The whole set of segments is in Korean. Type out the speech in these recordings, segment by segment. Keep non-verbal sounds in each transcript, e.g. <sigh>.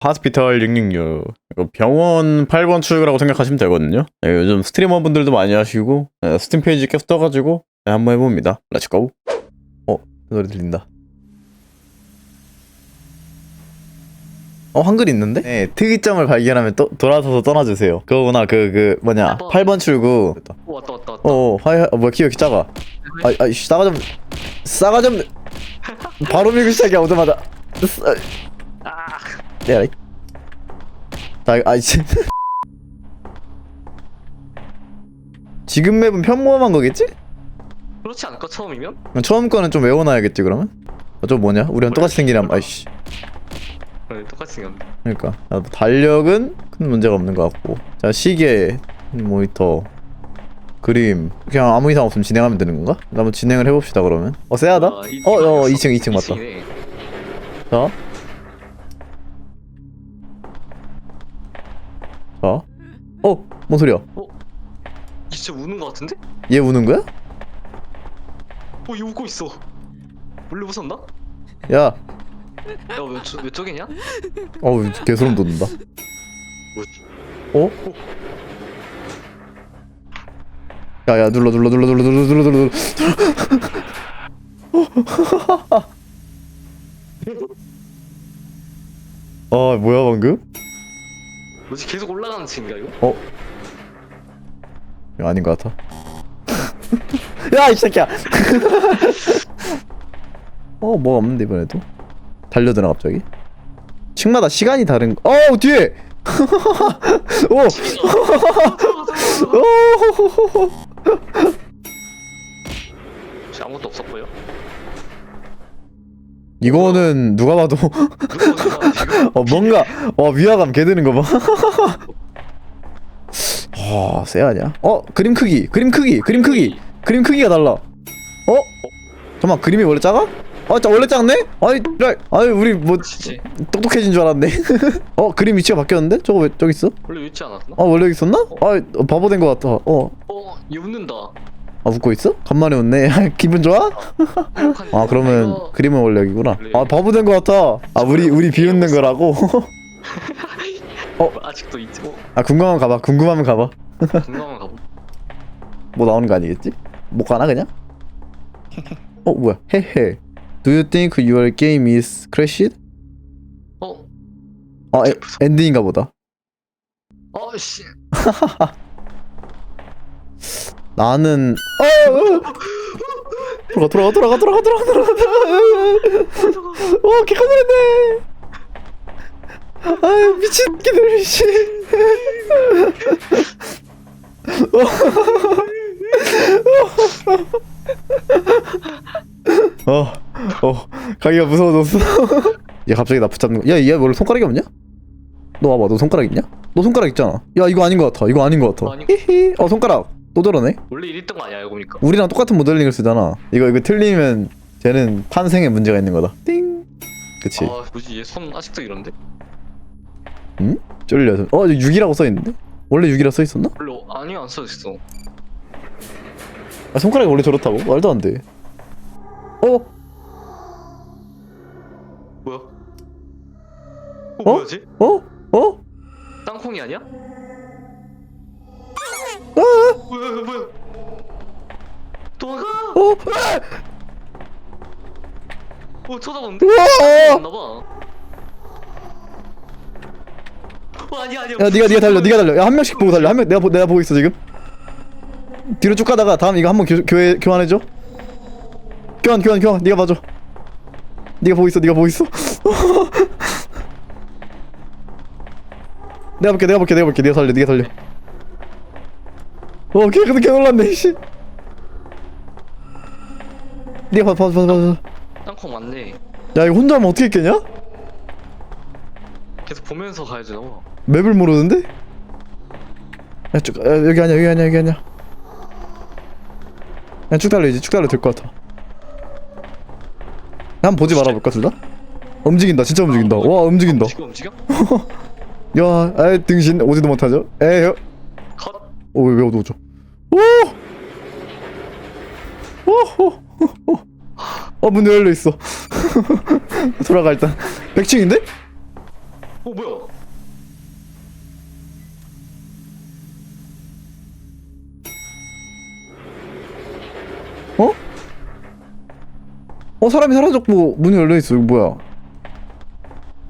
하스피털 666 이거 병원 8번 출구라고 생각하시면 되거든요. 네, 요즘 스트리머 분들도 많이 하시고 네, 스팀 페이지 계속 떠가지고 네, 한번 해봅니다. 렛츠고 어 노래 들린다. 어 한글 있는데? 네 특이점을 발견하면 또 돌아서서 떠나주세요. 그거구나 그그 뭐냐 8번 출구. 오, 왔다 왔다 왔다. 어 하이 어, 뭐야 키가 작아. 아이 아이 씨, 싸가 좀 싸가 좀 <laughs> 바로 밀고 시작이야 오자마자. 싸- 아, 야, 이- 나 아이 씨. <laughs> 지금 맵은 편모험한 거겠지? 그렇지 않을까 처음이면? 그럼 처음 거는 좀 외워놔야겠지 그러면? 어, 저 뭐냐? 우리랑 똑같이 생기람 아이씨 네, 똑같이 생겼네. 그러니까 나도 달력은 큰 문제가 없는 것 같고 자 시계 모니터 그림 그냥 아무 이상 없으면 진행하면 되는 건가? 나 한번 진행을 해봅시다 그러면 어 쎄하다? 아, 이- 어, 어 이거 2층 2층 맞다 2층이네. 자. 어? 어? 뭔 소리야? 어? 이 진짜 우는 거 같은데? 얘 우는 거야? 어, 이 웃고 있어. 원래 웃었나? 야, 야, 왜, 저, 왜 저기냐? 어우 개소름 돋는다. 어? 야야 눌러 눌러 눌러 눌러 눌러 눌러 눌러. <laughs> 어. 뭐야 방금? 뭐지 계속 올라가는 층인가 이거? 어? 이거 아닌 것 같아. <laughs> 야, 이 새끼야! <laughs> 어, 뭐 없는데, 이번에도? 달려드나, 갑자기? 층마다 시간이 다른, 거. 어우, 뒤에! <laughs> 오! 오! 혹시 아무것도 없었고요? 이거는 누가 봐도 누가 지금? <laughs> 어, 뭔가 어 위화감 개드는 거 봐. <laughs> 아, 쎄하냐? 어, 그림 크기, 그림 크기, 그림 크기, 그림 크기가 달라. 어? 잠깐 그림이 원래 작아? 아, 자 원래 작네? 아이, 랄, 아이 우리 뭐 진짜 똑똑해진 줄 알았네. <laughs> 어, 그림 위치가 바뀌었는데? 저거 왜 저기 있어? 원래 웃지 않았나? 아, 원래 여기 있었나? 아, 바보 된것 같아. 어, 어, 얘 웃는다. 아 웃고 있어? 간만에 웃네. <laughs> 기분 좋아? 행복한 아, 그러면 이거- 그림은 원래 여기구나. 아, 바보 된것 같아. 아, 우리 우리 비웃는 거라고. <laughs> 어, 아직도 있지. 어, 아, 궁금하면 가봐. 궁금하면 가봐. 건강한 가보. <laughs> 뭐 나오는 거 아니겠지? 못 가나 그냥? 어 뭐야? 헤헤. Do you think your game is crashed? 어, 아 에, 엔딩인가 보다. 어, 씨. 나는 어, 어. 돌아가 돌아가 돌아가 돌아가 돌아가 돌아가. 어 개카노랬네. 아 미친 끼들 미친. 어, 어, 가기가 무서워졌어. 얘 갑자기 나 붙잡는 거. 야, 얘 원래 손가락이 없냐? 너 와봐, 너 손가락 있냐? 너 손가락 있잖아. 야, 이거 아닌 것 같아. 이거 아닌 것 같아. 어, 아닌 히히. 어, 손가락. 또 저러네. 원래 이랬던 거 아니야, 알고 보니까. 우리랑 똑같은 모델링을 쓰잖아. 이거 이거 틀리면 쟤는 탄생에 문제가 있는 거다. 띵. 그치. 아, 뭐지? 얘 손 아직도 이런데? 쫄려서. 어, 6이라고 써 있는데? 원래 6이라 써 있었나? 원래 어- 아니 안 써있어. 아, 손가락이 원래 저렇다고? 말도 안 돼. 어? 뭐야? 어, 어? 뭐야지? 어? 어? 땅콩이 아니야? 아! 뭐야, 뭐야, 뭐야? 도망가! 어? 어, 쳐다보는데? 우와! 나봐. 어, 아니야, 아니야. 야, 네가 네가 달려. 네가 달려. 야, 한 명씩 보고 달려. 한 명 내가 보, 내가 보고 있어 지금. 뒤로 쭉 가다가 다음 이거 한번 교, 교회 교환해 줘. 교환 교환 교환. 네가 봐줘. 네가 보고 있어. 네가 보고 있어. <laughs> 내가 볼게. 내가 볼게. 내가 볼게. 네가 살려. 네가 살려. 어, 걔 근데 걔 놀랐네. 씨. 네가 봐, 봐, 봐, 봐, 봐. 땅콩 맞네. 야, 이거 혼자 하면 어떻게 했겠냐? 계속 보면서 가야지, 너. 맵을 모르는데? 야, 쭉, 야, 여기 아니야, 여기 아니야, 여기 아니야. 그냥 쭉 달려, 이제 쭉 달려 될것 같아. 한 번 보지 말아볼까, 둘 다? 움직인다, 진짜 움직인다. 와, 움직인다. 움직여, 움직여? <laughs> 야, 아이, 등신, 오지도 못하죠? 에휴. 컷! 어, 왜, 왜 어두워져? 오! 오! 오! 오! 어, 문 열려 있어. <laughs> 돌아가, 일단. 100층인데? 어 뭐야? 어? 어 사람이 사라졌고 문이 열려 있어 이거 뭐야?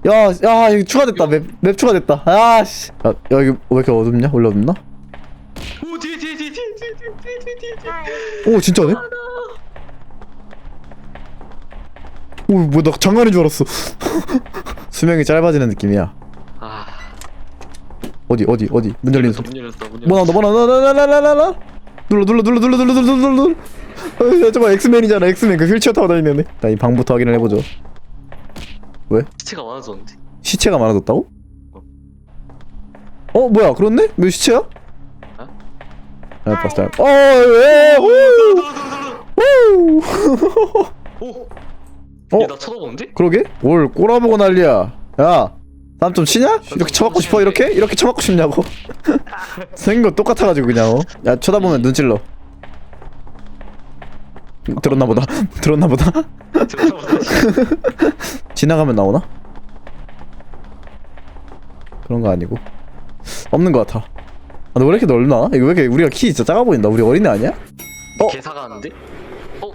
야, 야 이거 추가됐다 맵, 맵 추가됐다. 아 씨, 야, 야 이거 왜 이렇게 어둡냐? 원래 어둡나? 오 진짜네? 오뭐나 장난인 줄 알았어. <laughs> 수명이 짧아지는 느낌이야. 아 어디 어디 어디 문 열리는 소리. 문 열렸어 문 열렸어 뭐 나온다 뭐 나온다 나나나나나 눌러 눌러 눌러 눌러 눌러 눌러 눌러 눌러. 아 잠깐 엑스맨이잖아 엑스맨 그 휠체어 타고 다니는 애. 자이 방부터 확인을 해보죠. 시체가 많아졌는데? 시체가 많아졌다고? 어 뭐야 그렇네? 왜 시체야? 잘 봤어 잘. 어 왜? 오. 오. 오! 어? 얘나 쳐다보는데? 그러게? 뭘 꼬라보고 난리야. 야, 남좀 치냐? 이렇게 쳐맞고 싶어 이렇게? 이렇게 쳐맞고 싶냐고? <laughs> 생긴 거 똑같아가지고 그냥. 어? 야 쳐다보면 눈 찔러. 들었나 보다. <laughs> 들었나 보다. <laughs> 지나가면 나오나? 그런 거 아니고 없는 거 같아. 아, 너 왜 이렇게 넓나? 이거 왜 이렇게 우리가 키 진짜 작아 보인다. 우리 어린애 아니야? 어? 개 사가 하는데? 어?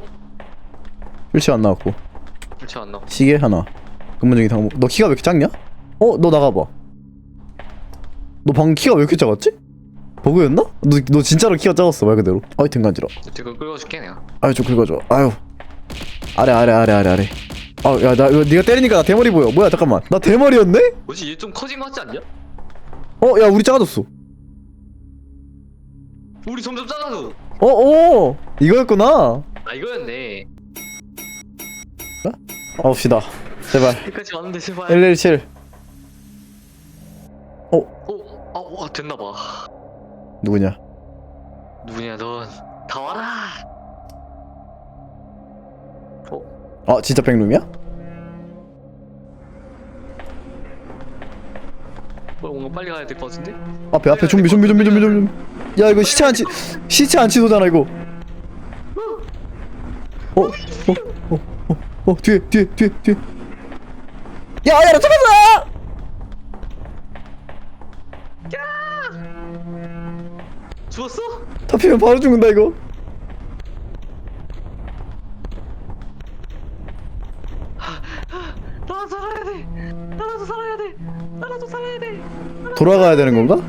휠체어 안 나왔고 일체 안 나와 시계 하나. 근무중인 상무. 너 키가 왜 이렇게 작냐? 어? 너 나가봐. 너 방금 키가 왜 이렇게 작았지? 버그였나? 너, 너 진짜로 키가 작았어 말 그대로. 아이 등간지러. 이거 끌어줄게 내가 아유 좀 긁어줘. 아유. 아래 아래 아래 아래 아래. 아야 나 이거 네가 때리니까 나 대머리 보여. 뭐야 잠깐만. 나 대머리였네? 뭐지 얘 좀 커진 거 같지 않냐? 어 야 우리 작아졌어. 우리 점점 작아져 어 어. 이거였구나. 아 이거였네 가봅시다. 제발. 여기까지 왔는데 제발 117. 어? 아, 와 됐나 봐 누구냐? 누구냐 넌 다 와라 아 진짜 백룸이야? 뭔가 빨리 가야 될 것 같은데? 앞에 앞에 좀비 좀비 좀비 좀비 좀비. 야 이거 시체 안치 시체 안 치소잖아 이거. 어, 어, 어, 어, 어, 뒤에, 뒤에, 뒤에, 뒤에. 야, 야, 나 잡았어! 죽었어? 잡히면 바로 죽는다 이거. 나도 살아야 돼 돼 나라도 살아야 돼 돌아가야 되는 건가?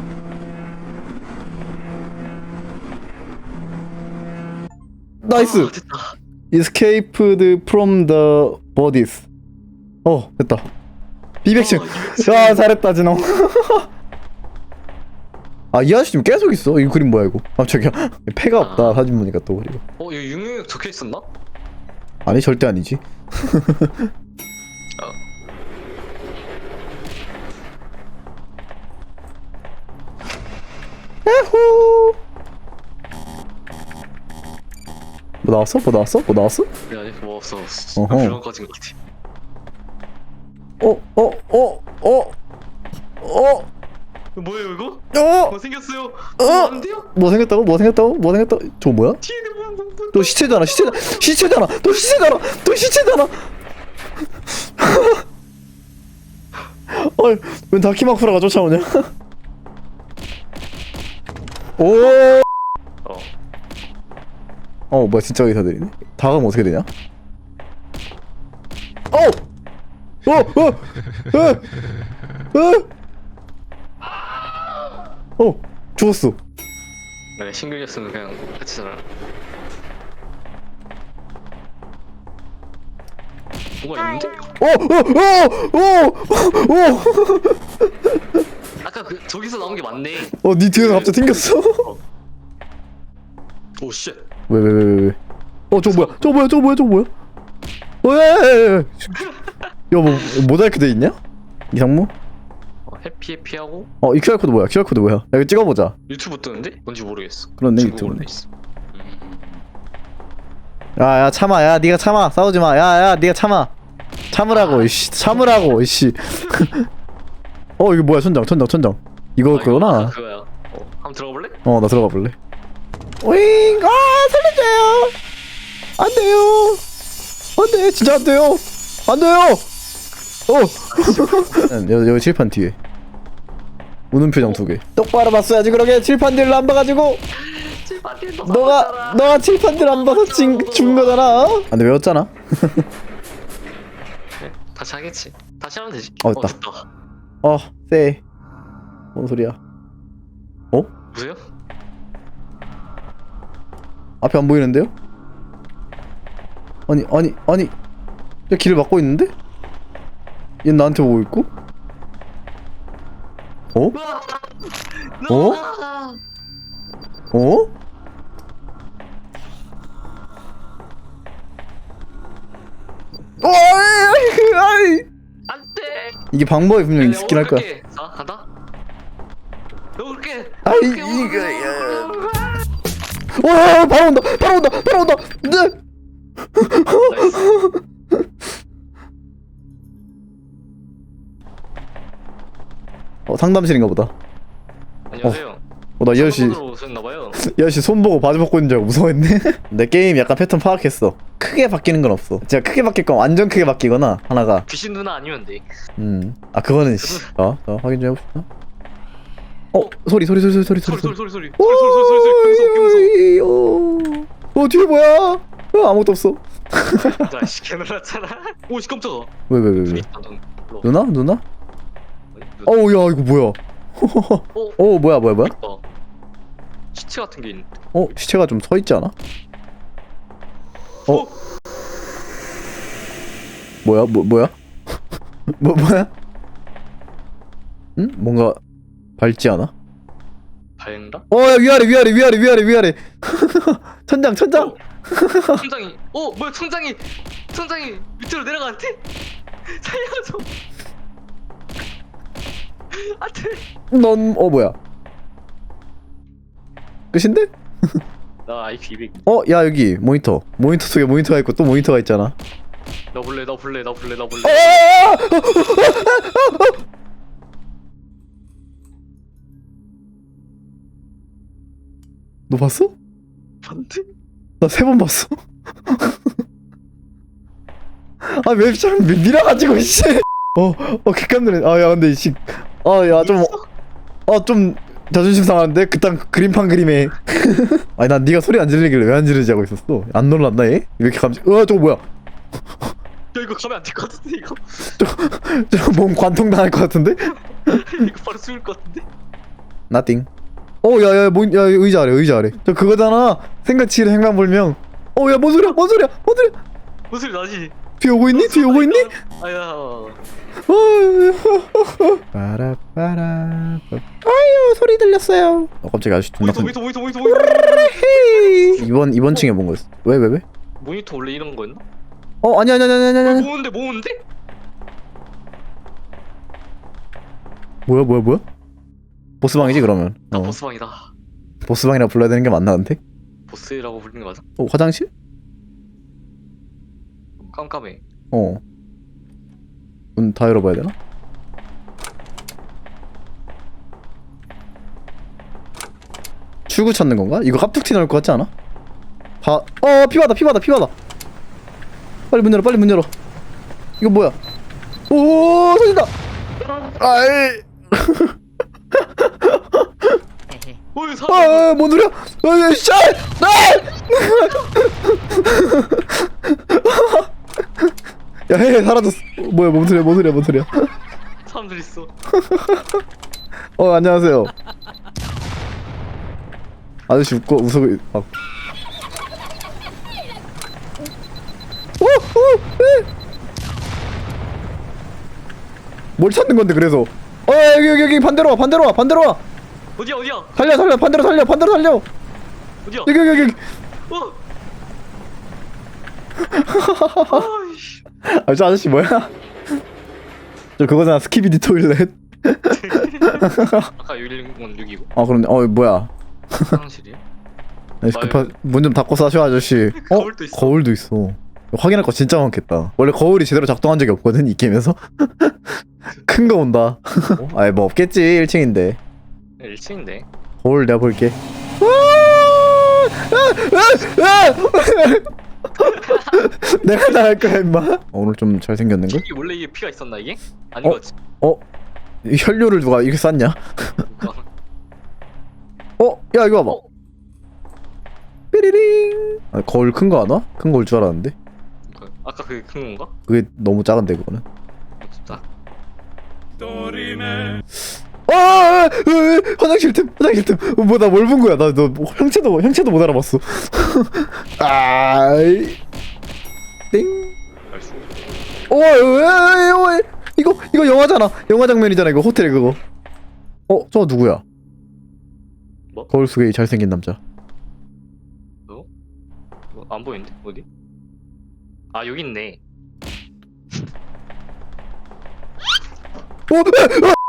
나이스. 아, 됐다 Escaped from the bodies. 어, 됐다. 비백신. 어. 야, 잘했다 진호. <laughs> 아, 이 아저씨 지금 계속 있어. 이 그림 뭐야 이거? 아, 저기야. 패가 <laughs> 없다. 아. 사진 보니까 또 그리고. 어 이거 666 적혀 있었나? 아니 절대 아니지. <laughs> 에후. 뭐 나왔어? 뭐 나왔어? 뭐 나왔어? 그래 아니 뭐 없어 없어 어허. 불안 꺼진 것 같아 어, 어, 어, 어, 어, 이거 뭐예요 이거? 어, 뭐 생겼어요? 어. 어? 안 돼요? 뭐 생겼다고? 뭐 생겼다고? 뭐 생겼다? 저 뭐야? 뭐, 뭐, 뭐, 또 시체잖아, 시체, 시체잖아, 또 시체잖아, 또 시체잖아. <laughs> 어이, 웬 다키마쿠라가 쫓아오냐? <laughs> 오, 어 어, 뭐야, 진짜 의사들이네. 다가면 어떻게 되냐? 어! 어! 어! 어! 어! 어! 죽었어. 네, 싱글이었으면 그냥 같이 살아 뭐가 있는데? 어! 어! 어! 어! 어! 아까 그 저기서 나온 게 맞네 어, 니 뒤에서 갑자기 튕겼어. 오쉣 왜, 왜, 왜, 왜, 왜? 어, 저거 뭐야? 저거 뭐야? 저거 뭐야? 저거 뭐야? 왜? 야, 뭐, 모자이크 돼 있냐? 이상무? 어, 해피 해피하고 어, 이 QR코드 뭐야? QR코드 뭐야? 야, 이거 찍어보자. 유튜브 뜨는데? 뭔지 모르겠어 중국어로 유튜브네. 돼 있어 음. 야, 야, 참아. 야, 네가 참아. 싸우지 마. 야, 야, 네가 참아. 참으라고. 이씨. 참으라고. 이씨. <laughs> 어, 이거 뭐야? 천장, 천장, 천장. 이거 아, 그거나. 아까 그거야 어, 한번 들어가 볼래? 어, 나 들어가 볼래. 오잉! 아, 살려줘요! 안 돼요! 안 돼! 진짜 안 돼요! 안 돼요! 어! <laughs> 여기, 여기 칠판 뒤에 우는 표정 두개 똑바로 봤어야지 그러게 칠판 뒤를 안 봐가지고 칠판딜 너 너가 너가 칠판 뒤를 안 봐서 진, 준 거잖아 어? 아 근데 외웠잖아 다시 하겠지 다시 하면 되지 어, 됐다. 됐다 어쎄 뭔 소리야 보세요 앞에 안 보이는데요? 아니 아니 아니 야 길을 막고 있는데? 얘 나한테 오고 있고? 어? 어? 어? 어, 이게 방법이 분명 있긴 할 거야. 자 간다. 너 그렇게 아 이 그렇게 이거. 와 바로 온다 바로 온다 바로 온다. 네. 나이스. <laughs> 어 상담실인가 보다. 안녕하세요. 어나 이 아저씨. 사무관으로 오셨나봐요. 이 아저씨 손 보고 바지 벗고 있는 줄 알고 무서워했네. <laughs> 내 게임 약간 패턴 파악했어 크게 바뀌는 건 없어 제가 크게 바뀔 건 완전 크게 바뀌거나 하나가 귀신 누나 아니면 돼 음 아 그거는 씨. 어, 어 확인 좀 해봅시다 어 소리 소리 소리 소리 소리 소리 소리 소리 소리 소리 소리 소리 소리 소리 소리 무서워 어, 어 뒤에 뭐야 어, 아무것도 없어 나씨 개놀랐잖아 오씨 깜짝아 왜 왜 왜왜 아, 넌 불러. 누나 누나. 어우 야 이거 뭐야 어? 어 뭐야 뭐야 뭐야 어. 시체 같은 게 있는데 어 시체가 좀 서 있지 않아 어? 뭐야? 뭐 뭐야? <laughs> 뭐 뭐야? 응? 뭔가 밝지 않아? 다행이다? 어 야 위아래 위아래 위아래 위아래 위아래. <laughs> 천장 천장. 어. 천장이. 어 뭐야 천장이. 천장이 밑으로 내려가는데? <laughs> 살려줘. 안돼 넌 어 뭐야? 끝인데 나 IQ 200 어 야 여기 모니터 모니터 속에 모니터가 있고 또 모니터가 있잖아 나 볼래 나 볼래 나 볼래 나 볼래 어! 너 봤어? 안돼 나세 번 봤어. 아 웹참 밀어가지고 씨. 어어 객감들은 아야 근데 씨. 아 야 좀. 어좀 자존심 상하는데 그딴 그림판 그림에. <laughs> 아니 난 네가 소리 안 지르길래 왜 안 지르지 하고 있었어. 안 놀랐나 얘? 왜 이렇게 감지? 으아 저거 뭐야? 야 이거 가면 안 될 것 같은데 이거 저몸 관통 당할 것 같은데? <laughs> 이거 바로 죽을 것 같은데 Nothing. 어, 야, 야, 뭐, 야, 의자 아래, 의자 아래. 저 그거잖아. 생각치를 행방불명. 어, 야, 뭔 소리야, 뭔 소리야, 뭔 소리야. 무슨 소리 나지 뒤에 오고 있니? 뒤에 오고 있니? 아야 빠라빠라. 아유, 소리 들렸어요. 어, 갑자기 아저씨 존나 모니터 큰. 모니터 모니터 모니터 모니터 헤이. 이번 이번 층에 뭔 거였어? 왜, 왜, 왜? 모니터 원래 이런 거였나? 어, 아니, 아니, 아니, 아니, 아니, 어, 아니. 모으는데 모으는데? 뭐야, 뭐야, 뭐야? 보스방이지 그러면. 나 어, 보스방이다 보스방이라 불러야 되는 게 맞나 근데? 보스라고 부르는 게 맞아? 어, 화장실? 깜깜해 어. 문 다 열어봐야 되나? 출구 찾는 건가? 이거 깝툭튀 넣을 것 같지 않아? 바, 어, 피바다, 피바다, 피바다. 빨리 문 열어, 빨리 문 열어. 이거 뭐야? 오, 터진다. 아이, <laughs> 어이 사람 아, 아, 뭔 소리야? 아, 씨, 아! 야, 헤, 사라졌어. 뭐야, 뭔 소리야, 뭔 소리야, 뭔 소리야? 사람들 있어 <laughs> 어 안녕하세요. 아저씨 웃고 웃어 막. 오, 오, 에. 뭘 찾는 건데 그래서? 어 여기 여기 여기 반대로 와 반대로 와 반대로 와 어디야 어디야 달려 달려 반대로 달려 반대로 달려 어디야 여기 여기 여기 어 <laughs> 아이씨 아 저 아저씨 뭐야? <laughs> 저 그거잖아 스키비디 토일렛. 아까 110은 6이고 아 그런데 어 뭐야? 화장실이야? 급한 문좀 닫고 싸셔 아저씨. <laughs> 어? 거울도 있어. 거울도 있어. 확인할 거 진짜 많겠다. 원래 거울이 제대로 작동한 적이 없거든 이 게임에서. <laughs> 큰 거 온다. 어? 아이 뭐 없겠지 1층인데. 1층인데 거울 내가 볼게. <laughs> 내가 나갈 거야 임마 오늘 좀 잘생겼는걸? 이게 원래 이게 피가 있었나 이게? 아닌 것 같지. 어? 이 혈료를 누가 이렇게 쌌냐? <laughs> 어? 야 이거 봐봐 어? 삐리링 아, 거울 큰거안 와? 큰 거올 줄 알았는데 그러니까. 아까 그게 큰 건가? 그게 너무 작은데 그거는 어, 진짜. 아, 아, 아, 화장실 틈, 화장실 틈. 뭐나 뭘 본 거야? 나너 뭐, 형체도 형체도 못 알아봤어. <laughs> 아, 땡. 오, 오, 오, 이거 이거 영화잖아. 영화 장면이잖아. 이거 호텔 그거. 어, 저 누구야? 뭐? 거울 속에 이 잘생긴 남자. 너? 어, 안 보이는데 어디? 아 여기 있네. 오, 아, 아!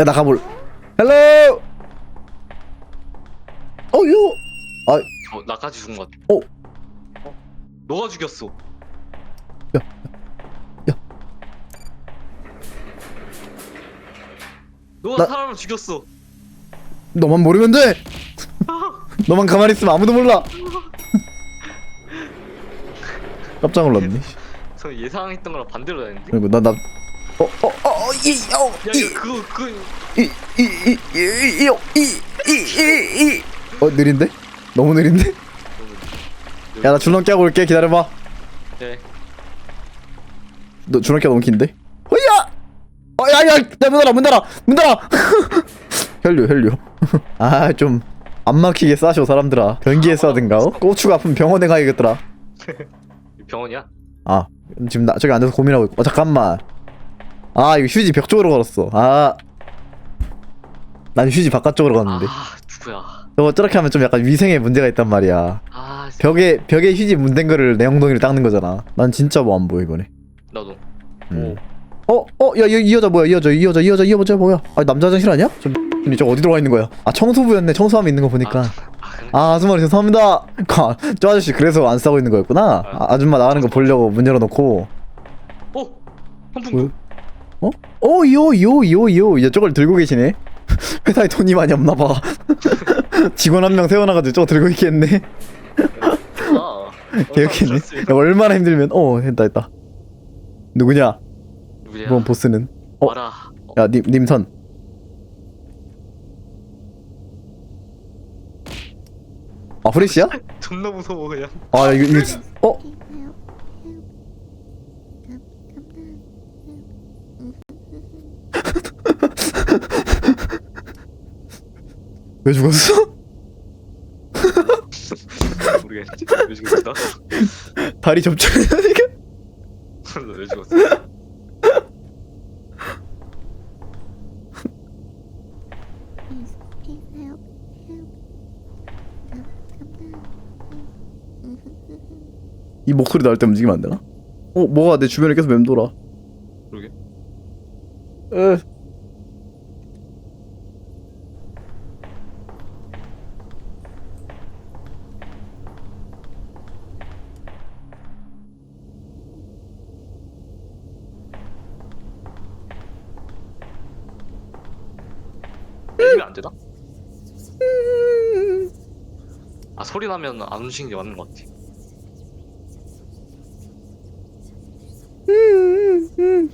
야, 나 가볼. 헬로. 어, 요. 아, 어 나까지 죽은 것 같아. 어. 어? 너가 죽였어. 야, 야. 너가 나- 사람을 죽였어. 너만 모르면 돼. <laughs> 너만 가만히 있으면 아무도 몰라. <laughs> 깜짝 놀랐네. 저 예상했던 거랑 반대로 되는데. 그리고 나 나. 어, 어, 어, 이, 어, 야 이, 이거 그거 그 이, 이, 이, 이, 이, 이, 이, 이, 이. 어, 느린데? 너무 느린데? 야, 나 줄넘기 하고 올게. 기다려봐. 네. 너 줄넘기 너무 긴데? 허야! 어, 야, 야, 야, 문 닫아, 문 닫아, 문 닫아. <laughs> 혈류, 혈류. <laughs> 아, 좀 안 막히게 싸쇼 사람들아. 변기에 싸든가. 어? 고추가 아프면 병원에 가야겠더라. <laughs> 병원이야? 아 지금 나 저기 앉아서 고민하고 있고 어 잠깐만 아 이거 휴지 벽 쪽으로 걸었어 아난 휴지 바깥쪽으로 갔는데 아 누구야? 저거 저렇게 하면 좀 약간 위생에 문제가 있단 말이야 아 진짜. 벽에 벽에 휴지 문댄 거를 내 엉덩이를 닦는 거잖아 난 진짜 뭐 안 보여 이번에 나도. 음. 어? 어? 야, 이, 이 여자 뭐야? 이 여자, 이 여자, 이 여자, 이 여자 뭐야? 아, 남자 화장실 아니야? 저, 근데 저 어디 들어가 있는 거야? 아, 청소부였네. 청소하면 있는 거 보니까. 아 그래. 아, 아줌마 죄송합니다. 아, 저 아저씨 그래서 안 싸고 있는 거였구나. 아, 아줌마 나가는 거 보려고 문 열어놓고. 어 선풍구. 어? 어, 요, 요, 요, 요. 저걸 들고 계시네. <laughs> 회사에 돈이 많이 없나 봐. <laughs> 직원 한 명 세워놔가지고 저거 들고 있겠네. 아. <laughs> 개웃기네. 야, 얼마나 힘들면, 어, 했다, 했다. 누구냐? 누구야? 이번 보스는. 어. 와라. 어, 야, 님, 님선. 아, 프레시야? 존나 무서워 그냥. 아, 이거, 이거, 진- 어? 왜 죽었어? <laughs> 모르겠지. 왜 죽었어? <laughs> 다리 접촉이야, 지금? 왜 죽었어? 이 목소리 나올 때 움직이면 안 되나? 어, 뭐가 내 주변에 계속 맴돌아. 그러게. 에. 하면 안 오신 게 맞는 것 같아. 음, 음,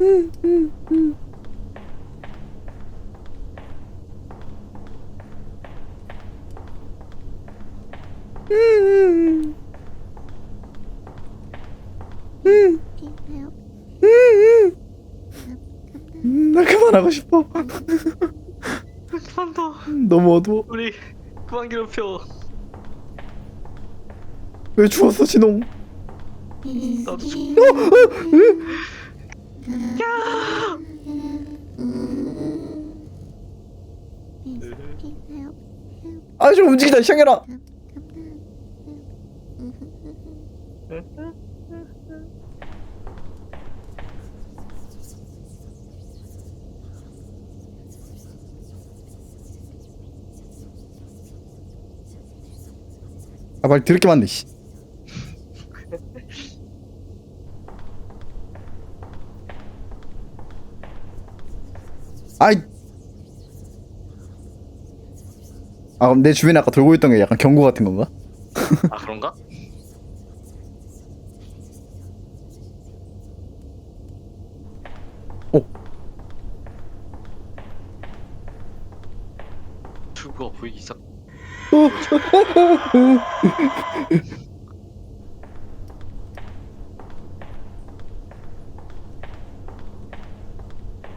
음, 음, 음. 음, 음. 음, 음. 나 그만하고 싶어. 그만둬. 너무 어두워. 우리 그만 괴롭혀. 왜 죽었어, 진홍? 나도 죽. 아, 좀 움직이자, 샹해라. 아발 드럽게 많네 씨. 아이 아 그럼 내 주변에 아까 돌고 있던 게 약간 경고 같은 건가? 아 그런가?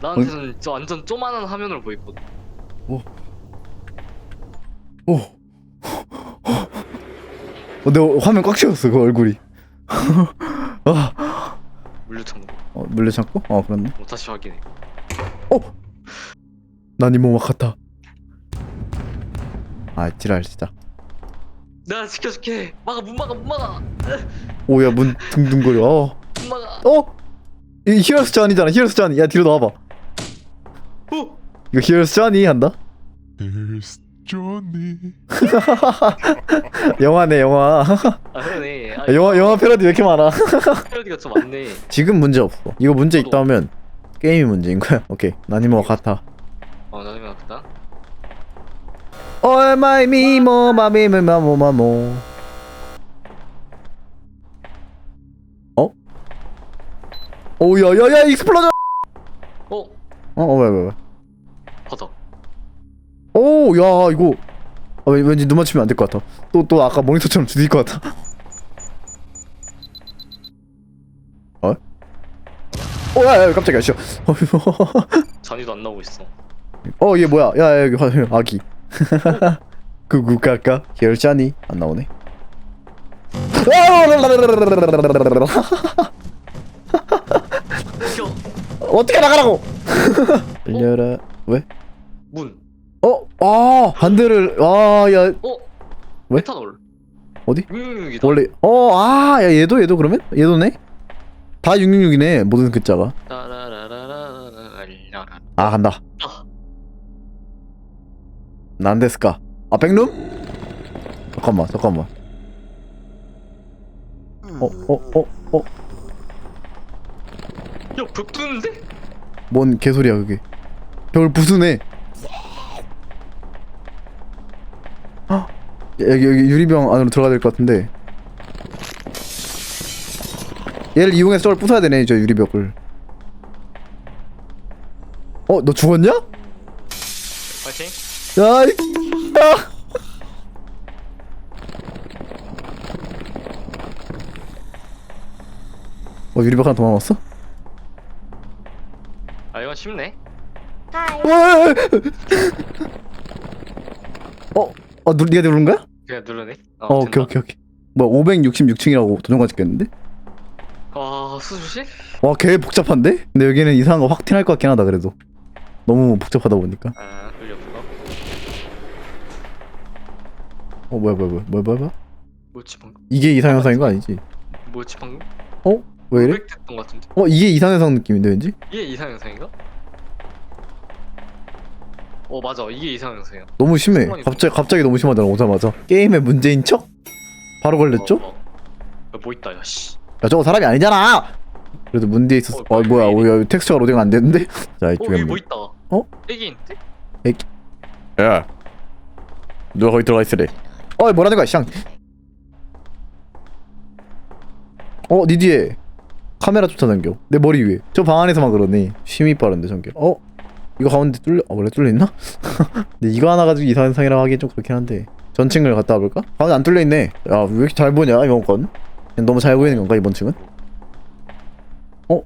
나한테는 저 완전 쪼만한 화면으로 보이거든. 오. 어, 내 화면 꽉 채웠어 그 얼굴이. <laughs> 아, 물류창고. 어, 물려 참고? 어 그렇네. 뭐 다시 확인해. 어? 난 이모 같아. 아 지랄 진짜. 내가 지켜줄게. 막아 문 막아 문 막아. 오야 문 둥둥거려. 어. 문 막아. 어? 이 히어스 짠이잖아 히어스 짠이. 야 뒤로 나와봐. 오. 이거 히어스 짠이 한다? There's <laughs> Johnny. 영화네 영화. 아 그러네. 아, 아, 영화 영화 패러디 왜 이렇게 많아? <laughs> 패러디가 좀 많네. 지금 문제 없어. 이거 문제. 있다면 게임이 문제인 거야. 오케이 난 이모 같아. 어 나쁘다. 얼마이 미모 마미미 마모 마모. 어? 오야야야 익스플로전. 어 어왜 왜 왜? 가자. 오, 야, 이거 아, 왠- 왠지 눈 맞추면 안 될 것 같아. 또 또 아까 모니터처럼 주딜 것 같아. <laughs> 어? 어, 야, 야, 깜짝이야, 씨. <laughs> 잔이도 안 나오고 있어. 어, 얘 뭐야? 야, 야, 화- 아기. <laughs> 구구까까 결자니 안 나오네. 켜. <laughs> 어떻게 나가라고? <laughs> 열려라. 왜? 문. 어, 아, 반대를, 아, 야, 어. 왜? 메탄올. 어디? 666이다. 원래, 어, 아, 야, 얘도 얘도 그러면? 얘도네? 다 666이네 모든 글자가. 따라라라라라라라. 아 간다 아. 난데스까 아 백룸? 잠깐만 잠깐만 어 어 어 어 야, 벽 뚫는데? 뭔 개소리야 그게 벽을 부수네 헉! 여기 여기 유리병 안으로 들어가야 될 것 같은데 얘를 이용해서 저걸 부숴야 되네 저 유리벽을 어 너 죽었냐? 파이팅. 야이 아! 어 유리벽 하나 더 남았어? 아, 이건 쉽네. 와! 어? 어 누, 네가 누른 거야? 그냥 누르네. 어, 어 오케이 오케이 오케이 뭐야 566층이라고 도전관 찍겠는데? 아, 수술실? 와 개 복잡한데? 근데 여기는 이상한 거 확 티날 것 같긴 하다 그래도 너무 복잡하다 보니까 아, 돌려볼까? 어 뭐야 뭐야 뭐야 뭐야 뭐야 뭐야 뭐지 방금? 이게 이상 현상인 거 아니지? 뭐지 방금? 어? 왜 이래? 됐던 것 같은데? 어 이게 이상 현상 느낌인데 왠지? 이게 이상 현상인가? 어 맞아 이게 이상 현상이야. 너무 심해 순간이 갑자기 갑자기 너무 심하잖아 오자마자 게임의 문제인 척? 바로 걸렸죠? 어, 어. 야, 뭐 있다 야 씨. 야 저거 사람이 아니잖아. 그래도 문 뒤에 있었어. 어, 어, 뭐야? 왜 오, 야, 텍스처가 로딩 안 되는데? <laughs> 자 어 이쪽에 여기 뭐 있다. 어? 애기인데? 야, 누가 거기 들어가 있으래? 어, 뭐라는 거야, 샹? 어, 니 뒤에 카메라 쫓아다녀. 내 머리 위에. 저 방 안에서만 그러네. 심이 빠른데 전개. 어? 이거 가운데 뚫려? 어, 원래 뚫려 있나? <laughs> 근데 이거 하나 가지고 이상상이라고 하기엔 좀 그렇긴 한데. 전층을 갔다 와볼까? 가운데 안 뚫려 있네. 야, 왜 이렇게 잘 보냐 이번 건? 너무 잘 보이는 건가 이번 층은? 어?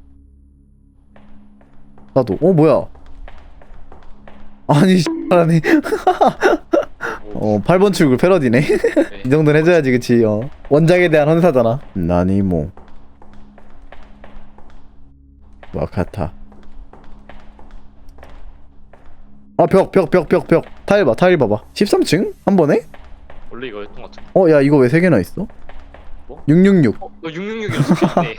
나도. 어, 뭐야? 아니, <laughs> 아니. <laughs> 어 8번 출구 패러디네. 이 정도는 해줘야지 그치? 어. 원작에 대한 헌사잖아. 나니 뭐. 와카타. 아벽 벽 벽 벽 벽. 타일 봐 타일 봐봐. 13층? 한 번에? 원래 이거였던 것 같은데. 어 야 이거 왜 세 개나 있어? 뭐? 666 어, 너 666이랑 적혀있네.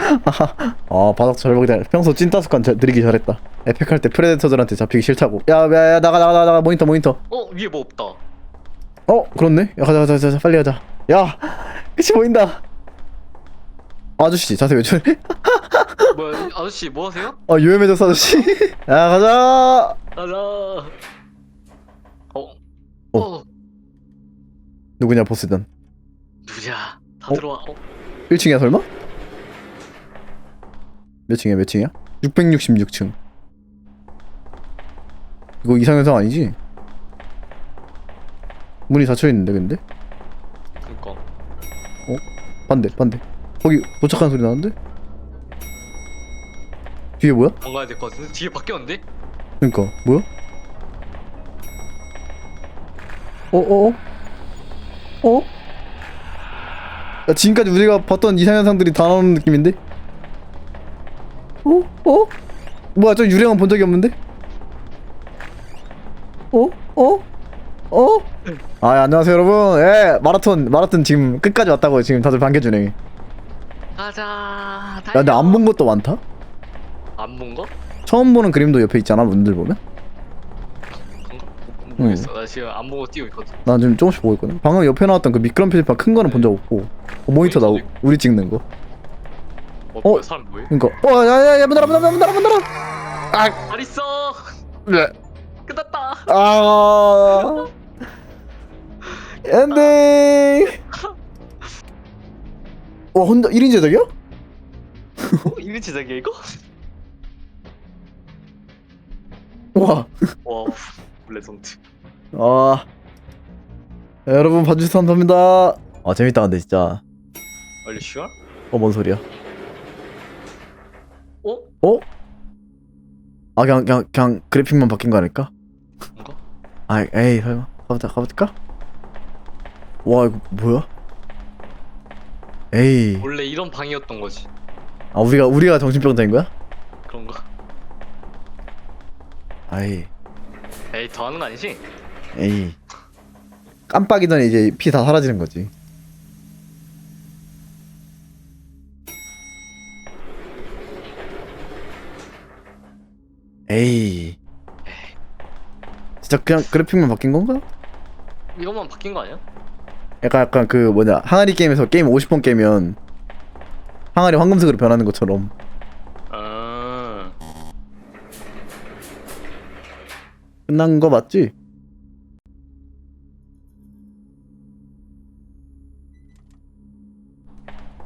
아 바닥 절벽이다 평소 찐따스칸 잘- 들이기 잘했다. 에펙 할 때 프레데터들한테 잡히기 싫다고. 야야야 나가 나가 나가 나가. 모니터 모니터. 어 위에 뭐 없다. 어 그렇네 야 가자 가자 가자 빨리 가자 야 끝이 보인다 아저씨 자세 왜 저래 뭐야 이 아저씨 뭐 하세요? 아 유해해졌어 아저씨 <laughs> 야 가자 가자. 어. 어. 어. 누구냐 보스전 누구야 다 어? 들어와 어? 1층이야 설마? 몇 층이야 몇 층이야? 666층 이거 이상현상 아니지? 문이 닫혀있는데 근데? 그니까 반대 반대 거기 도착한 소리 나는데? 뒤에 뭐야? 안 가야 될것 같은데 뒤에 바뀌었는데? 그니까 뭐야? 어어어? 어? 야, 지금까지 우리가 봤던 이상 현상들이 다 나오는 느낌인데? 어? 어? 뭐야 저 유령은 본 적이 없는데? 어? 어? 어? 아 안녕하세요 여러분 예 마라톤 마라톤 지금 끝까지 왔다고 지금 다들 반겨주네 가자 야 근데. 안 본 것도 많다? 안본 거? 처음 보는 그림도 옆에 있잖아 분들 보면? 모르겠어 나 지금 안 보고 뛰고 있거든 난 지금 조금씩 보고 있거든. 방금 옆에 나왔던 그 미끄럼 표지판 큰 거는 본 적 없고 어, 모니터 나오고 우리 찍는 거. 어, 뭐야 사람 뭐해? 그러니까 어 야 야 야 문 닫아 문 닫아 문 닫아 문 닫아. 잘 있어 네. 끝났다 아 엔딩. 와 혼자 1인 제작이야? 어? 이거 제작이야 이거? <laughs> 와. 와 레전드 아 여러분 봐주셔서 감사합니다. 아 재밌다 근데 진짜. 알리 슈얼? 어뭔 소리야? 어? 어? 아 그냥 그냥 그냥 그래픽만 바뀐 거 아닐까? 뭔가? 아 에이 설마 가보자 가볼까? 와 이거 뭐야? 에이 원래 이런 방이었던 거지 아 우리가 우리가 정신병자인 거야? 그런가? 아이 에이 더 하는 거 아니지? 에이 깜빡이 전에 이제 피 다 사라지는 거지 에이 진짜 그냥 그래픽만 바뀐 건가? 이것만 바뀐 거 아니야? 약간 약간 그 뭐냐 항아리 게임에서 게임 50번 깨면 항아리 황금색으로 변하는 것처럼. 아. 끝난 거 맞지?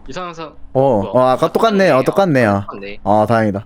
이상한 사람 어, 어 아까 똑같네. 어 똑같네 아, 똑같네. 아 다행이다